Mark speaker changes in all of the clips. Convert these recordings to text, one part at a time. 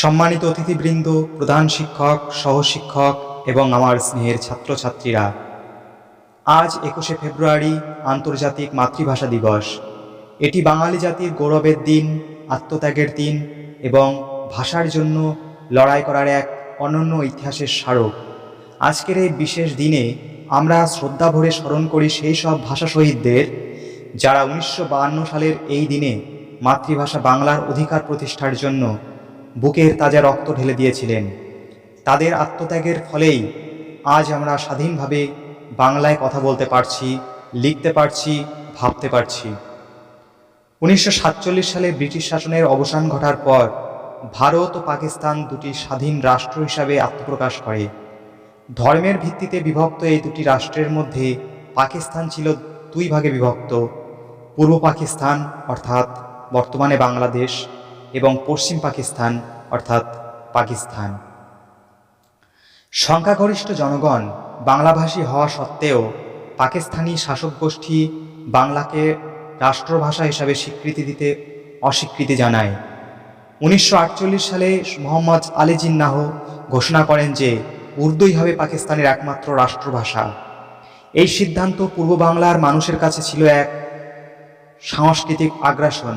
Speaker 1: সম্মানিত অতিথিবৃন্দ, প্রধান শিক্ষক, সহশিক্ষক এবং আমার স্নেহের ছাত্রছাত্রীরা, আজ একুশে ফেব্রুয়ারি আন্তর্জাতিক মাতৃভাষা দিবস। এটি বাঙালি জাতির গৌরবের দিন, আত্মত্যাগের দিন এবং ভাষার জন্য লড়াই করার এক অনন্য ইতিহাসের স্মারক। আজকের এই বিশেষ দিনে আমরা শ্রদ্ধা ভরে স্মরণ করি সেই সব ভাষা শহীদদের, যারা উনিশশো সালের এই দিনে মাতৃভাষা বাংলার অধিকার প্রতিষ্ঠার জন্য বুকের তাজা রক্ত ঢেলে দিয়েছিলেন। তাদের আত্মত্যাগের ফলেই আজ আমরা স্বাধীনভাবে বাংলায় কথা বলতে পারছি, লিখতে পারছি, ভাবতে পারছি। উনিশশো সাতচল্লিশ সালে ব্রিটিশ শাসনের অবসান ঘটার পর ভারত ও পাকিস্তান দুটি স্বাধীন রাষ্ট্র হিসাবে আত্মপ্রকাশ করে। ধর্মের ভিত্তিতে বিভক্ত এই দুটি রাষ্ট্রের মধ্যে পাকিস্তান ছিল দুই ভাগে বিভক্ত, পূর্ব পাকিস্তান অর্থাৎ বর্তমানে বাংলাদেশ এবং পশ্চিম পাকিস্তান, অর্থাৎ পাকিস্তান। সংখ্যাগরিষ্ঠ জনগণ বাংলাভাষী হওয়া সত্ত্বেও পাকিস্তানি শাসক গোষ্ঠী বাংলাকে রাষ্ট্রভাষা হিসাবে স্বীকৃতি দিতে অস্বীকৃতি জানায়। উনিশশো আটচল্লিশ সালে মোহাম্মদ আলী জিন্নাহ ঘোষণা করেন যে উর্দুই হবে পাকিস্তানের একমাত্র রাষ্ট্রভাষা। এই সিদ্ধান্ত পূর্ব বাংলার মানুষের কাছে ছিল এক সাংস্কৃতিক আগ্রাসন।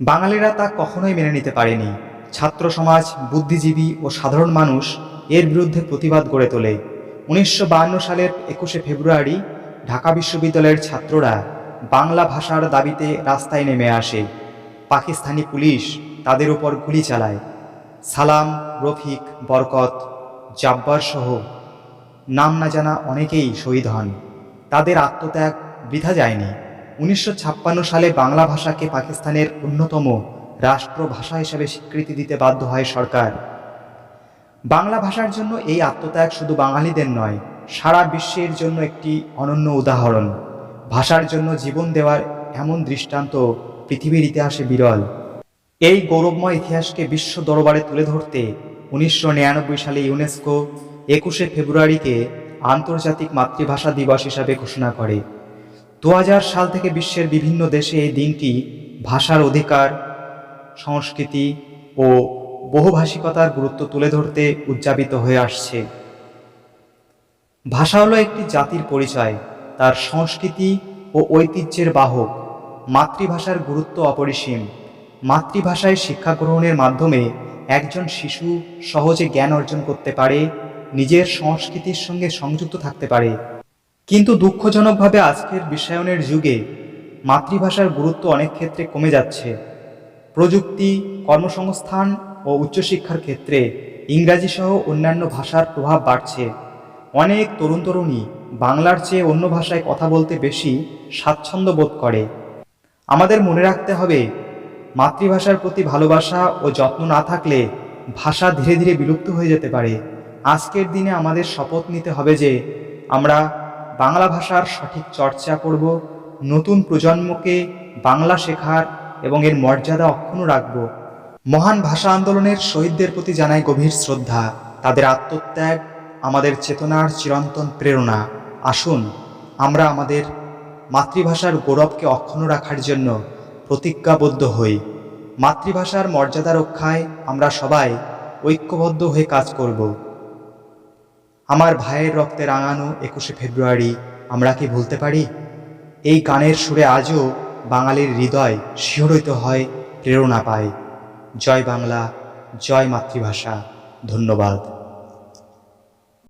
Speaker 1: বাঙালিরা তা কখনোই মেনে নিতে পারেনি। ছাত্র সমাজ, বুদ্ধিজীবী ও সাধারণ মানুষ এর বিরুদ্ধে প্রতিবাদ গড়ে তোলে। উনিশশো সালের একুশে ফেব্রুয়ারি ঢাকা বিশ্ববিদ্যালয়ের ছাত্ররা বাংলা ভাষার দাবিতে রাস্তায় নেমে আসে। পাকিস্তানি পুলিশ তাদের উপর গুলি চালায়। সালাম, রফিক, বরকত, জাব্বার সহ নাম না জানা অনেকেই শহীদ হন। তাদের আত্মত্যাগ বৃথা যায়নি। উনিশশো ছাপ্পান্ন সালে বাংলা ভাষাকে পাকিস্তানের অন্যতম রাষ্ট্রভাষা হিসেবে স্বীকৃতি দিতে বাধ্য হয় সরকার। বাংলা ভাষার জন্য এই আত্মত্যাগ শুধু বাঙালিদের নয়, সারা বিশ্বের জন্য একটি অনন্য উদাহরণ। ভাষার জন্য জীবন দেওয়ার এমন দৃষ্টান্ত পৃথিবীর ইতিহাসে বিরল। এই গৌরবময় ইতিহাসকে বিশ্ব দরবারে তুলে ধরতে উনিশশো নিরানব্বই সালে ইউনেস্কো একুশে ফেব্রুয়ারিকে আন্তর্জাতিক মাতৃভাষা দিবস হিসাবে ঘোষণা করে। দু হাজার সাল থেকে বিশ্বের বিভিন্ন দেশে এই দিনটি ভাষার অধিকার, সংস্কৃতি ও বহুভাষিকতার গুরুত্ব তুলে ধরতে উদযাপিত হয়ে আসছে। ভাষা হলো একটি জাতির পরিচয়, তার সংস্কৃতি ও ঐতিহ্যের বাহক। মাতৃভাষার গুরুত্ব অপরিসীম। মাতৃভাষায় শিক্ষা গ্রহণের মাধ্যমে একজন শিশু সহজে জ্ঞান অর্জন করতে পারে, নিজের সংস্কৃতির সঙ্গে সংযুক্ত থাকতে পারে। কিন্তু দুঃখজনকভাবে আজকের বিশ্বায়নের যুগে মাতৃভাষার গুরুত্ব অনেক ক্ষেত্রে কমে যাচ্ছে। প্রযুক্তি, কর্মসংস্থান ও উচ্চশিক্ষার ক্ষেত্রে ইংরাজি সহ অন্যান্য ভাষার প্রভাব বাড়ছে। অনেক তরুণ তরুণী বাংলার চেয়ে অন্য ভাষায় কথা বলতে বেশি স্বাচ্ছন্দ্য বোধ করে। আমাদের মনে রাখতে হবে, মাতৃভাষার প্রতি ভালোবাসা ও যত্ন না থাকলে ভাষা ধীরে ধীরে বিলুপ্ত হয়ে যেতে পারে। আজকের দিনে আমাদের শপথ নিতে হবে যে আমরা বাংলা ভাষার সঠিক চর্চা করব, নতুন প্রজন্মকে বাংলা শেখার এবং এর মর্যাদা অক্ষুণ্ণ রাখব। মহান ভাষা আন্দোলনের শহীদদের প্রতি জানাই গভীর শ্রদ্ধা, তাদের আত্মত্যাগ, আমাদের চেতনার চিরন্তন প্রেরণা। আসুন, আমরা আমাদের মাতৃভাষার গৌরবকে অক্ষুণ্ণ রাখার জন্য প্রতিজ্ঞাবদ্ধ হই। মাতৃভাষার মর্যাদা রক্ষায় আমরা সবাই ঐক্যবদ্ধ হয়ে কাজ করব। আমার ভাইয়ের রক্তে রাঙানো একুশে ফেব্রুয়ারি আমরা কি ভুলতে পারি? এই গানের সুরে আজও বাঙালির হৃদয় শিহরিত হয়, প্রেরণা পায়। জয় বাংলা, জয় মাতৃভাষা, ধন্যবাদ।